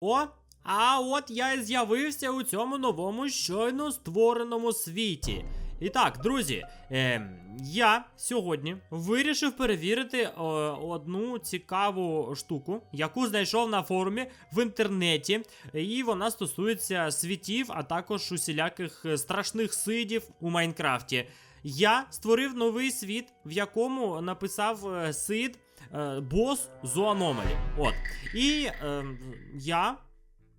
О, а от я і з'явився у цьому новому щойно створеному світі. І так, друзі, е, я сьогодні вирішив перевірити е, одну цікаву штуку, яку знайшов на форумі в інтернеті. І вона стосується світів, а також усіляких е, страшних сидів у Майнкрафті. Я створив новий світ, в якому написав е, сид е, бос Зоаномалі. От. І е, я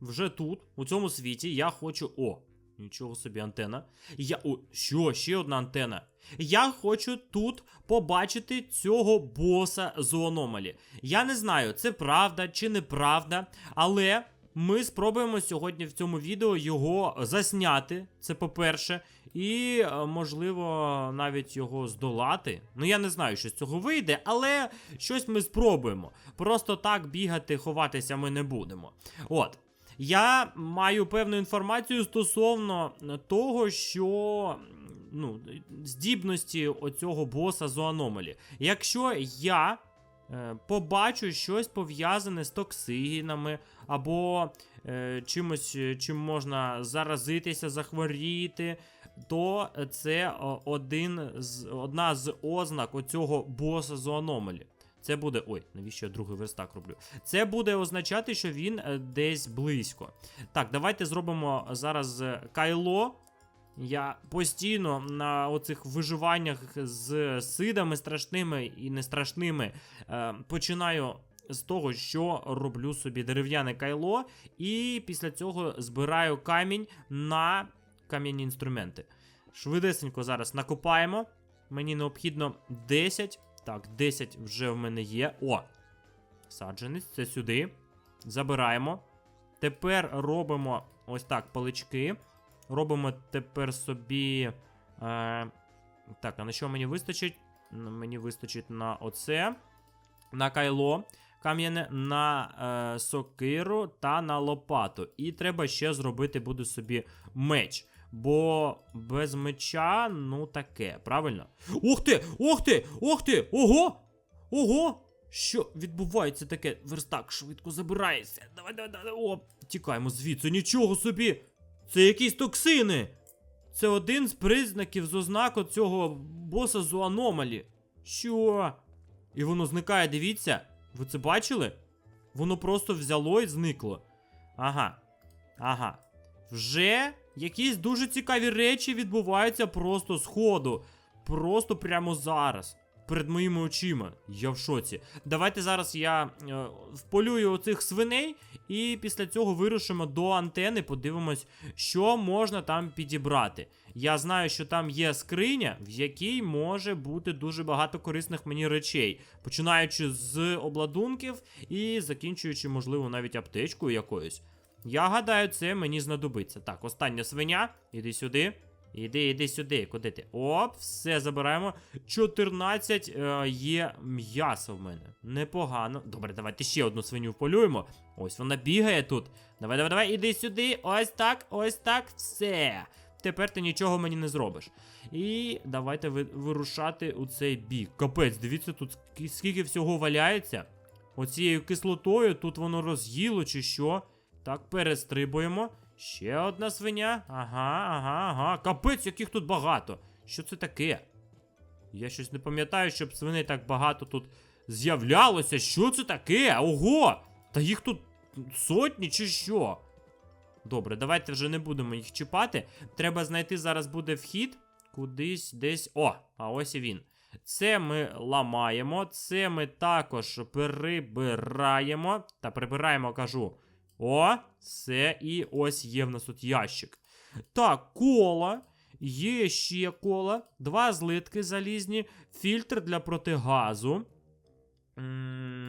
вже тут, у цьому світі, я хочу. О, нічого собі антена. Я. О, що, ще одна антена. Я хочу тут побачити цього боса зоономалі. Я не знаю, це правда чи неправда, але ми спробуємо сьогодні в цьому відео його засняти. Це по-перше, і е, можливо навіть його здолати. Ну я не знаю, що з цього вийде, але щось ми спробуємо. Просто так бігати, ховатися ми не будемо. От. Я маю певну інформацію стосовно того, що ну, здібності оцього боса зоаномалі. Якщо я побачу щось пов'язане з токсинами, або е, чимось, е, чим можна заразитися, захворіти, то це один з, одна з ознак оцього боса зоаномалі. Це буде. Ой, навіщо я другий верстак роблю? Це буде означати, що він е, десь близько. Так, давайте зробимо зараз е, кайло. Я постійно на оцих виживаннях з сидами страшними і не страшними е, починаю з того, що роблю собі дерев'яне кайло, і після цього збираю камінь на кам'яні інструменти. Швидесенько зараз накопаємо. Мені необхідно 10. Так, 10 вже в мене є. О! Саджанець, це сюди. Забираємо. Тепер робимо ось так палички. Робимо тепер собі. Е, так, а на що мені вистачить? Мені вистачить на оце. На кайло. Кам'яне на е, сокиру та на лопату. І треба ще зробити буде собі меч. Бо без меча, ну таке, правильно? Ух ти! Ух ти! Ух ти! Ого! Ого! Що відбувається таке? Верстак швидко забирається. Давай, давай, давай. О, тікаємо звідси, нічого собі! Це якісь токсини! Це один з признаків з ознаку цього боса зоаномалі. Що? І воно зникає, дивіться. Ви це бачили? Воно просто взяло і зникло. Ага. Ага. Вже якісь дуже цікаві речі відбуваються просто з ходу. Просто прямо зараз. Перед моїми очима. Я в шоці. Давайте зараз я е, вполюю оцих свиней, і після цього вирушимо до антени, подивимось, що можна там підібрати. Я знаю, що там є скриня, в якій може бути дуже багато корисних мені речей, починаючи з обладунків і закінчуючи, можливо, навіть аптечкою якоюсь. Я гадаю, це мені знадобиться. Так, остання свиня. Іди сюди. Іди, іди сюди. Куди ти? Оп, все забираємо. 14 е, є м'яса в мене. Непогано. Добре, давайте ще одну свиню вполюємо. Ось вона бігає тут. Давай, давай, давай, іди сюди. Ось так, ось так. Все. Тепер ти нічого мені не зробиш. І давайте ви- вирушати у цей бік. Капець, дивіться, тут скільки всього валяється. Оцією кислотою тут воно роз'їло чи що. Так, перестрибуємо. Ще одна свиня. Ага, ага, ага. Капець, яких тут багато. Що це таке? Я щось не пам'ятаю, щоб свиней так багато тут з'являлося. Що це таке? Ого! Та їх тут сотні чи що? Добре, давайте вже не будемо їх чіпати. Треба знайти зараз буде вхід. Кудись десь. О, а ось і він. Це ми ламаємо, це ми також прибираємо. Та прибираємо, кажу. О, все, і ось є в нас тут ящик. Так, кола. Є ще кола, два злитки залізні, фільтр для протигазу,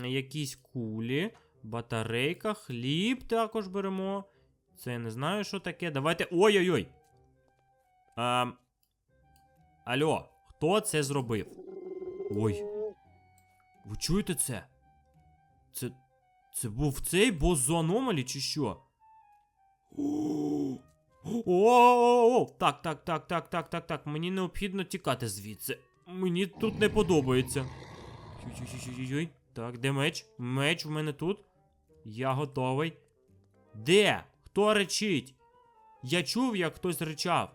якісь кулі, батарейка, хліб також беремо. Це я не знаю, що таке. Давайте. Ой-ой-ой. Ем... Алло, хто це зробив? Ой. Ви чуєте це? Це. Це був цей бос з аномалі, чи що? О-о-о! так, так, так, так, так, так, так. Мені необхідно тікати звідси. Мені тут не подобається. Ой-ой-ой-ой. Так, де меч? Меч в мене тут. Я готовий. Де? Хто речить? Я чув, як хтось речав.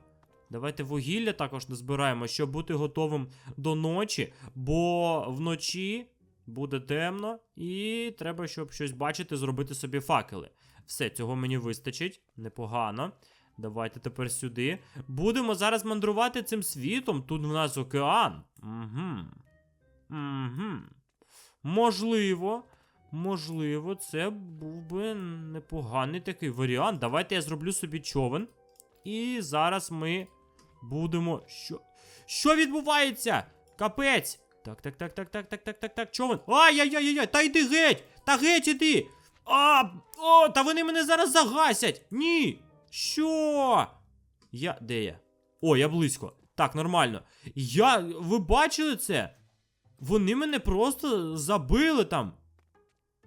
Давайте вугілля також назбираємо, щоб бути готовим до ночі, бо вночі буде темно, і треба, щоб щось бачити, зробити собі факели. Все, цього мені вистачить. Непогано. Давайте тепер сюди. Будемо зараз мандрувати цим світом. Тут в нас океан. Угу. Угу. Можливо. Можливо, це був би непоганий такий варіант. Давайте я зроблю собі човен. І зараз ми будемо. Що? Що відбувається? Капець! Так, так, так, так, так, так, так, так, так, човен. Ай-яй-яй-яй, та йди геть! Та геть іди! А, о, та вони мене зараз загасять! Ні! Що? Я. Де я? О, я близько. Так, нормально. Я. Ви бачили це? Вони мене просто забили там.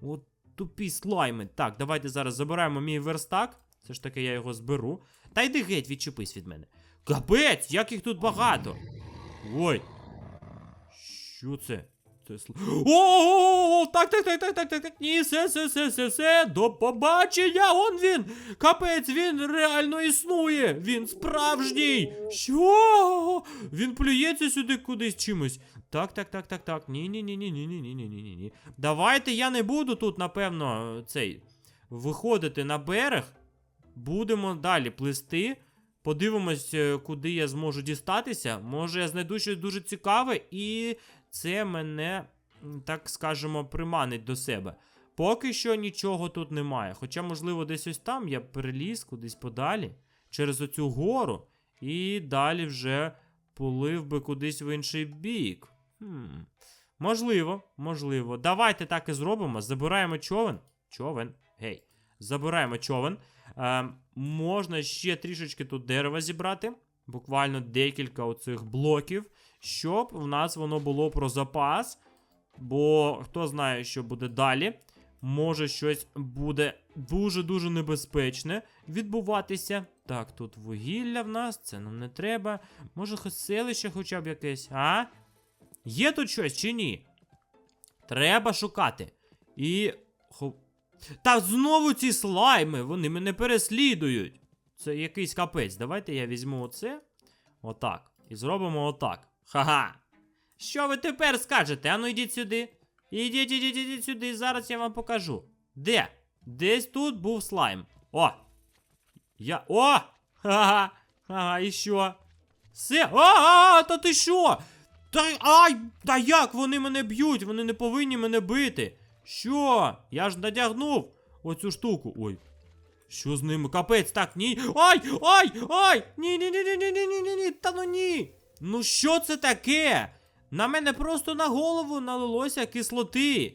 От тупі слайми. Так, давайте зараз забираємо мій верстак. Все ж таки я його зберу. Та йди геть, відчепись від мене. Капець, як їх тут багато. Ой. Що це? Це сл... О, так, так, так, так, так, так, так. Ні, все, все, все, все, все. До побачення. Он він. Капець, він реально існує. Він справжній. Що? Він плюється сюди кудись чимось. Так, так, так, так, так. Ні, ні, ні, ні, ні, ні, ні, ні, ні, ні. Давайте я не буду тут, напевно, цей виходити на берег. Будемо далі плисти. Подивимось, е, куди я зможу дістатися. Може, я знайду щось дуже цікаве, і це мене, так скажемо, приманить до себе. Поки що нічого тут немає. Хоча, можливо, десь ось там я переліз кудись подалі, через оцю гору, і далі вже полив би кудись в інший бік. Хм. Можливо, можливо. Давайте так і зробимо. Забираємо човен. Човен. Гей. Забираємо човен. Е, можна ще трішечки тут дерева зібрати. Буквально декілька оцих блоків, щоб в нас воно було про запас. Бо хто знає, що буде далі. Може, щось буде дуже-дуже небезпечне відбуватися. Так, тут вугілля в нас, це нам не треба. Може, селище хоча б якесь, а? Є тут щось чи ні? Треба шукати. І. Та знову ці слайми, вони мене переслідують. Це якийсь капець. Давайте я візьму оце. Отак. І зробимо отак. Ха-ха. Що ви тепер скажете? Ану йдіть сюди. Ідіть, ідіть, ідіть сюди, зараз я вам покажу. Де? Десь тут був слайм. О! Я. О! Ха-ха! Ага, і що? Все. А, та ти що? Та ай! Та як вони мене б'ють? Вони не повинні мене бити. Що? Я ж надягнув оцю штуку. Ой. Що з ними? Капець, так, ні. Ай! Ай! Ай! Ні, ні, ні, ні, ні, ні, ні, ні, ні, та ну ні. Ну що це таке? На мене просто на голову налилося кислоти.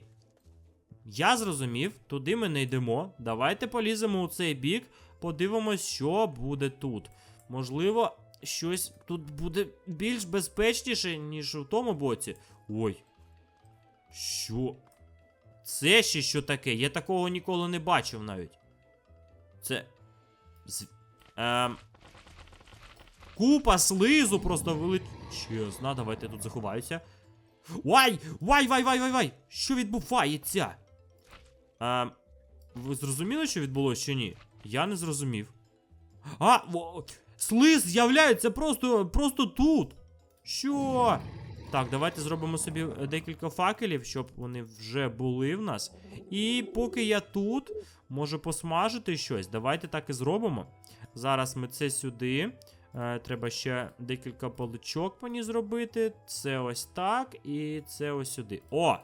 Я зрозумів, туди ми не йдемо. Давайте поліземо у цей бік, подивимось, що буде тут. Можливо, щось тут буде більш безпечніше, ніж у тому боці. Ой. Що? Це ще що таке? Я такого ніколи не бачив навіть. Це. З... Ем... Купа слизу просто величезна. Давайте я тут заховаюся. Вай! Вай, вай, вай, вай, вай! Що відбувається? Ем... Ви зрозуміли, що відбулося чи ні? Я не зрозумів. А, во, слиз з'являється просто, просто тут. Що? Так, давайте зробимо собі е, декілька факелів, щоб вони вже були в нас. І поки я тут можу посмажити щось, давайте так і зробимо. Зараз ми це сюди. Е, треба ще декілька поличок мені зробити. Це ось так, і це ось сюди. О!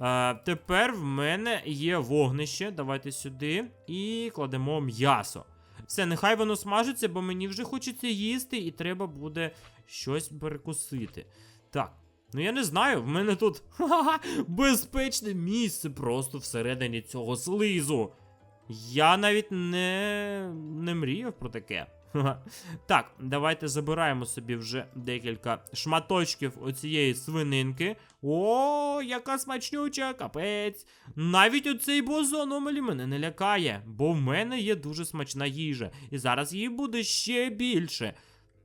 Е, тепер в мене є вогнище. Давайте сюди. І кладемо м'ясо. Все, нехай воно смажиться, бо мені вже хочеться їсти, і треба буде щось перекусити. Так. Ну я не знаю, в мене тут ха-ха, безпечне місце просто всередині цього слизу. Я навіть не, не мріяв про таке. Так, давайте забираємо собі вже декілька шматочків оцієї свининки. О, яка смачнюча, капець. Навіть оцей бозон омелі мене не лякає, бо в мене є дуже смачна їжа. І зараз її буде ще більше.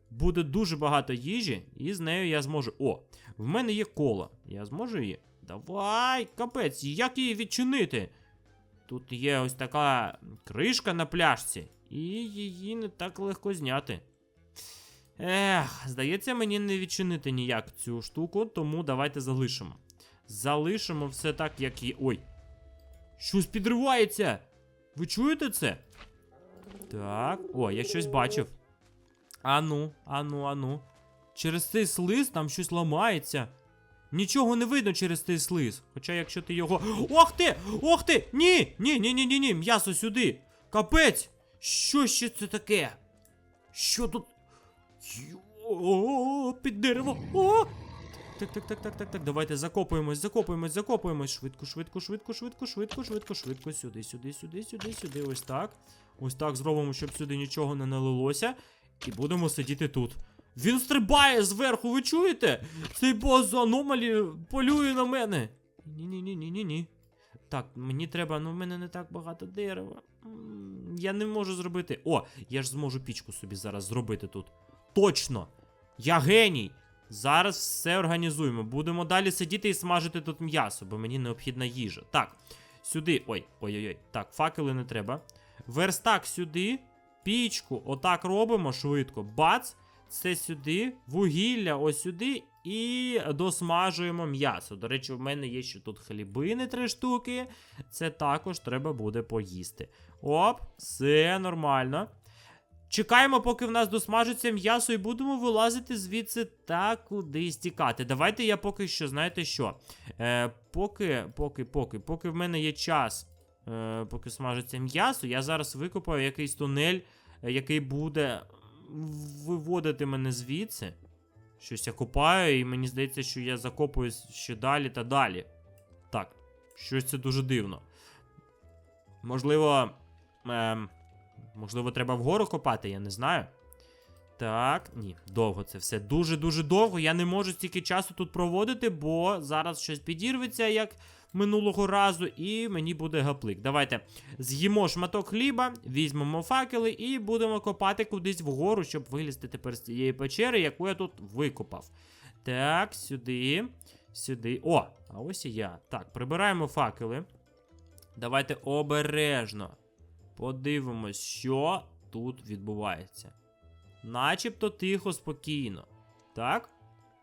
Буде дуже багато їжі, і з нею я зможу. О, в мене є кола. Я зможу її. Давай, капець, як її відчинити? тут є ось така кришка на пляшці, і її не так легко зняти. Ех, здається, мені не відчинити ніяк цю штуку, тому давайте залишимо. Залишимо все так, як є. Ой. Щось підривається! Ви чуєте це? Так. О, я щось бачив. Ану, ану, ану. Через цей слиз там щось ламається. Нічого не видно через цей слиз. Хоча якщо ти його. Ох ти! Ох ти! Ні! Ні, ні, ні, ні, ні, м'ясо сюди! Капець! Що ще це таке? Що тут? О, під дерево! О! Так, так, так, так, так, так. Давайте закопуємось, закопуємось, закопуємось. Швидко, швидко, швидко, швидко, швидко, швидко, швидко. Сюди, сюди, сюди, сюди, сюди. Ось так. Ось так зробимо, щоб сюди нічого не налилося. І будемо сидіти тут. Він стрибає зверху, ви чуєте? Цей бос з аномалі полює на мене. Ні-ні-ні-ні-ні. Так, мені треба, ну в мене не так багато дерева. Я не можу зробити. О, я ж зможу пічку собі зараз зробити тут. Точно! Я геній! Зараз все організуємо. Будемо далі сидіти і смажити тут м'ясо, бо мені необхідна їжа. Так, сюди. Ой, ой-ой-ой. Так, факели не треба. Верстак сюди. Пічку, отак робимо швидко. Бац! Це сюди, вугілля ось сюди і досмажуємо м'ясо. До речі, в мене є ще тут хлібини три штуки. Це також треба буде поїсти. Оп, все нормально. Чекаємо, поки в нас досмажиться м'ясо, і будемо вилазити звідси та кудись тікати. Давайте я поки що, знаєте що? Е, поки, поки, поки, поки в мене є час, е, поки смажиться м'ясо, я зараз викопаю якийсь тунель, е, який буде виводити мене звідси. Щось я копаю, і мені здається, що я закопуюсь ще далі та далі. Так, щось це дуже дивно. Можливо. Е, можливо, треба вгору копати, я не знаю. Так, ні, довго це все. Дуже-дуже довго. Я не можу стільки часу тут проводити, бо зараз щось підірветься, як минулого разу, і мені буде гаплик. Давайте з'їмо шматок хліба, візьмемо факели і будемо копати кудись вгору, щоб вилізти тепер з цієї печери, яку я тут викопав. Так, сюди, сюди. О, а ось і я. Так, прибираємо факели. Давайте обережно подивимось, що тут відбувається. Начебто тихо, спокійно. Так?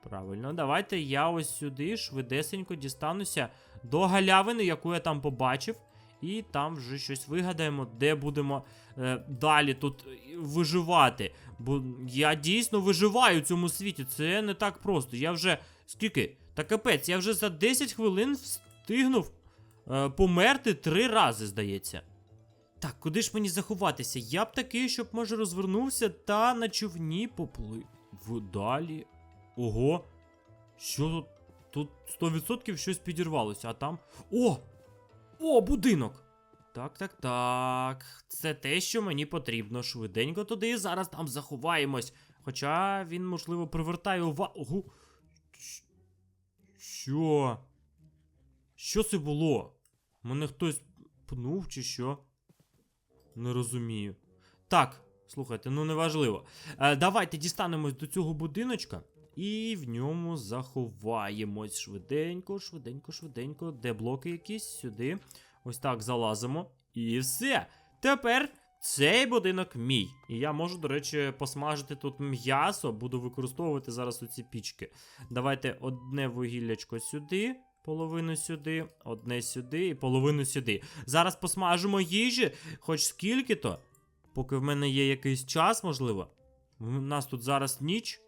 Правильно, давайте я ось сюди швидесенько дістануся до галявини, яку я там побачив. І там вже щось вигадаємо, де будемо е, далі тут е, виживати. Бо я дійсно виживаю в цьому світі. Це не так просто. Я вже. Скільки? Та капець, я вже за 10 хвилин встигнув е, померти три рази, здається. Так, куди ж мені заховатися? Я б такий, щоб може розвернувся та на човні поплив далі. Ого. Що тут? Тут 100% щось підірвалося, а там. О! О, будинок! Так, так, так. Це те, що мені потрібно. Швиденько туди і зараз там заховаємось. Хоча він, можливо, привертає увагу. Що? Що це було? Мене хтось пнув чи що? Не розумію. Так, слухайте, ну неважливо. Е, давайте дістанемось до цього будиночка і в ньому заховаємось швиденько, швиденько, швиденько. Де блоки якісь? Сюди. Ось так залазимо. І все. Тепер цей будинок мій. І я можу, до речі, посмажити тут м'ясо, буду використовувати зараз оці пічки. Давайте одне вугіллячко сюди. Половину сюди, одне сюди і половину сюди. Зараз посмажимо їжі, хоч скільки-то, поки в мене є якийсь час, можливо. У нас тут зараз ніч,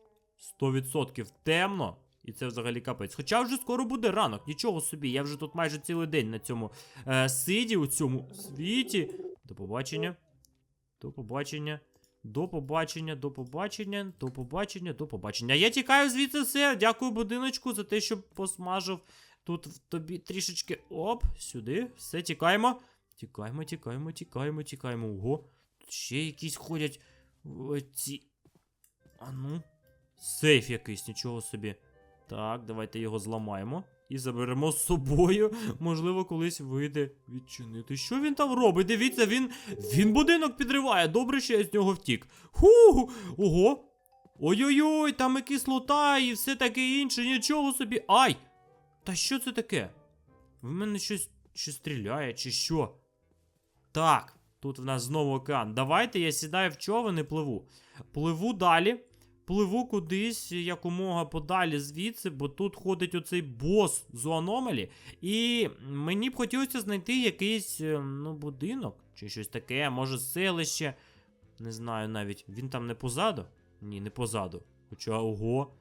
100% темно, і це взагалі капець. Хоча вже скоро буде ранок, нічого собі. Я вже тут майже цілий день на цьому е, сиді, у цьому світі. До побачення. До побачення. До побачення, до побачення, до побачення, до побачення. Я тікаю звідси все. Дякую будиночку за те, що посмажив тут тобі трішечки. Оп, сюди. Все, тікаємо. Тікаємо, тікаємо, тікаємо, тікаємо. Ого. Тут ще якісь ходять. Ці. А ну. Сейф якийсь, нічого собі. Так, давайте його зламаємо. І заберемо з собою. Можливо, колись вийде відчинити. Що він там робить? Дивіться, він. Він будинок підриває. Добре, що я з нього втік. Ху! Ого! Ой-ой-ой, там і кислота, і все таке інше, нічого собі. Ай! Та що це таке? В мене щось чи стріляє, чи що? Так, тут в нас знову океан. Давайте я сідаю в човен і пливу. Пливу далі. Пливу кудись якомога подалі звідси, бо тут ходить оцей бос з аномалі. І мені б хотілося знайти якийсь е, ну, будинок чи щось таке, може селище. Не знаю навіть. Він там не позаду? Ні, не позаду. Хоча ого.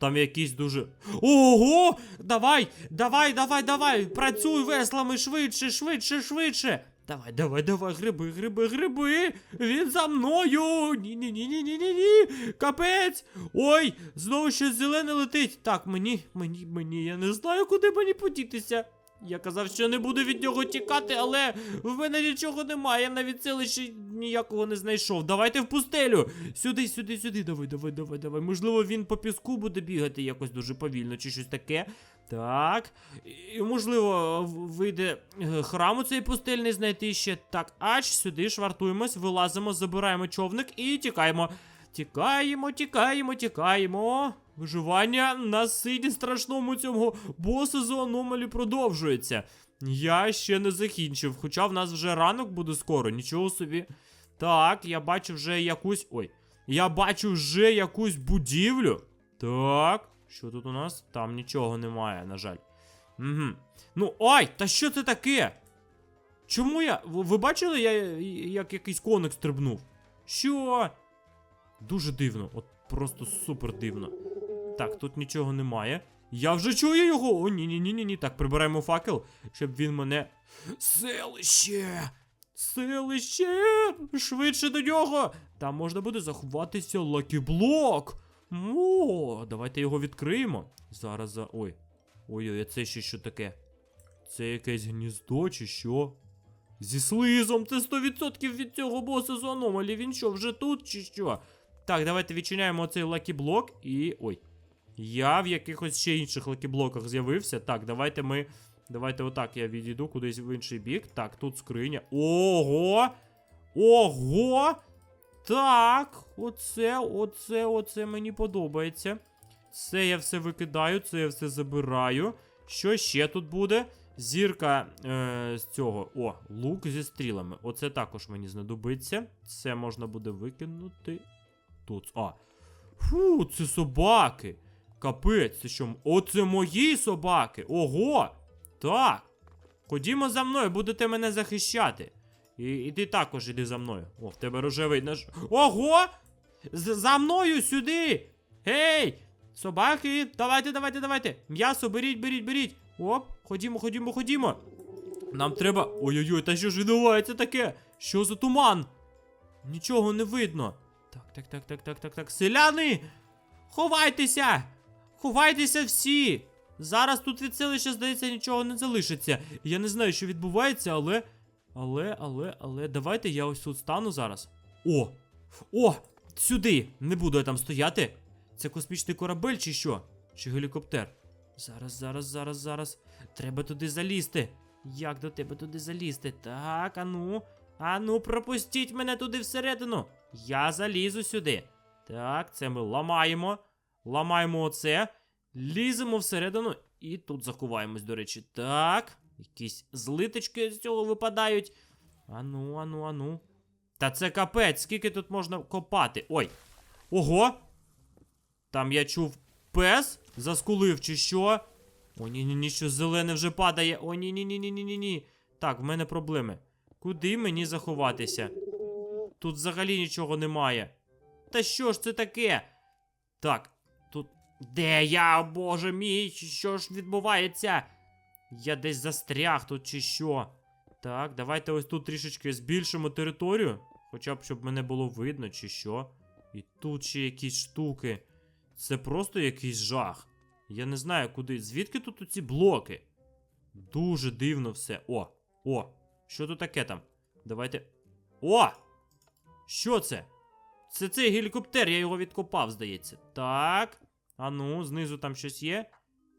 Там якісь дуже. Ого! Давай! Давай, давай, давай! Працюй веслами швидше, швидше, швидше! Давай, давай, давай, гриби, гриби, гриби! Він за мною! Ні, ні, ні, ні, ні, ні, ні! Капець! Ой! Знову щось зелене летить! Так, мені, мені, мені, я не знаю, куди мені подітися. Я казав, що не буду від нього тікати, але в мене нічого немає, я навіть селище ніякого не знайшов. Давайте в пустелю. Сюди, сюди, сюди. Давай, давай, давай, давай. Можливо, він по піску буде бігати якось дуже повільно чи щось таке. Так. І, можливо, вийде е, храм у цей пустельний знайти ще. Так, аж сюди швартуємось, вилазимо, забираємо човник і тікаємо. Тікаємо, тікаємо, тікаємо. Виживання на сиді страшному цьому босу аномалі продовжується. Я ще не закінчив, хоча в нас вже ранок буде скоро, нічого собі. Так, я бачу вже якусь. Ой. Я бачу вже якусь будівлю. Так, що тут у нас? Там нічого немає, на жаль. Угу. Ну, ой, та що це таке? Чому я. Ви бачили, я як якийсь коник стрибнув? Що? Дуже дивно, от просто супер дивно. Так, тут нічого немає. Я вже чую його. О, ні, ні. Так, прибираємо факел, щоб він мене. Селище! Селище! Швидше до нього! Там можна буде заховатися лакіблок. О, давайте його відкриємо. Зараз за. Ой. Ой-ой, це ще що таке? Це якесь гніздо чи що? Зі слизом, це 100% від цього боса з аномалі. Він що, вже тут чи що? Так, давайте відчиняємо оцей лакіблок і. Ой. Я в якихось ще інших лакіблоках з'явився. Так, давайте ми. Давайте отак я відійду кудись в інший бік. Так, тут скриня. Ого! Ого! Так, оце, оце, оце мені подобається. Це я все викидаю, це я все забираю. Що ще тут буде? Зірка е, з цього. О, лук зі стрілами. Оце також мені знадобиться. Це можна буде викинути. Тут. А. Фу, це собаки. Капець, це що? Оце мої собаки. Ого! Так. Ходімо за мною, будете мене захищати. І, і ти також іди за мною. О, в тебе рожевий наш. Ого! З- за мною сюди! Гей! Собаки, давайте, давайте, давайте. М'ясо, беріть, беріть, беріть. Оп, ходімо, ходімо, ходімо. Нам треба. Ой-ой-ой, та що ж відбувається таке? Що за туман? Нічого не видно. Так, так, так, так, так, так, так. Селяни! Ховайтеся! Ховайтеся всі! Зараз тут від селища, здається, нічого не залишиться. Я не знаю, що відбувається, але. Але, але, але, давайте я ось тут стану зараз. О! О! Сюди! Не буду я там стояти. Це космічний корабель чи що? Чи гелікоптер? Зараз, зараз, зараз, зараз. Треба туди залізти. Як до тебе туди залізти? Так, ану. Ану, пропустіть мене туди всередину. Я залізу сюди. Так, це ми ламаємо. Ламаємо оце. Ліземо всередину і тут заховаємось, до речі. Так. Якісь злиточки з цього випадають. Ану, ану, ану. Та це капець, скільки тут можна копати? Ой. Ого! Там я чув пес заскулив чи що? О, ні, ні, ні, що зелене вже падає. О, ні, ні, ні, ні, ні, ні, ні. Так, в мене проблеми. Куди мені заховатися? Тут взагалі нічого немає. Та що ж це таке? Так. Де я, боже мій? Що ж відбувається? Я десь застряг тут чи що. Так, давайте ось тут трішечки збільшимо територію. Хоча б щоб мене було видно, чи що. І тут ще якісь штуки. Це просто якийсь жах. Я не знаю куди. Звідки тут оці блоки? Дуже дивно все. О! О! Що тут таке там? Давайте. О! Що це? Це цей гелікоптер, я його відкопав, здається. Так. А ну, знизу там щось є.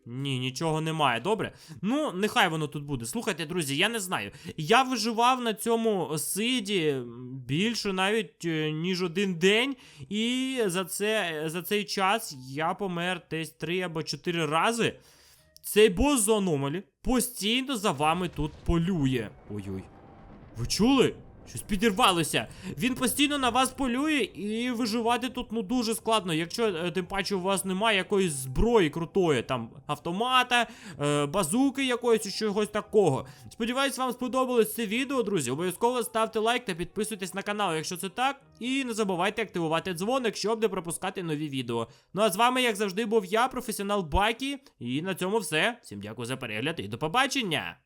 Ні, нічого немає, добре. Ну, нехай воно тут буде. Слухайте, друзі, я не знаю. Я виживав на цьому сиді більше навіть е, ніж один день, і за, це, за цей час я помер десь три або чотири рази. Цей бос з аномалі постійно за вами тут полює. Ой-ой. Ви чули? Щось підірвалося. Він постійно на вас полює, і виживати тут ну дуже складно, якщо е, тим паче у вас немає якоїсь зброї крутої, там автомата, е, базуки якоїсь чи чогось такого. Сподіваюсь, вам сподобалось це відео, друзі. Обов'язково ставте лайк та підписуйтесь на канал, якщо це так. І не забувайте активувати дзвоник, щоб не пропускати нові відео. Ну а з вами, як завжди, був я, професіонал Бакі. І на цьому все. Всім дякую за перегляд і до побачення!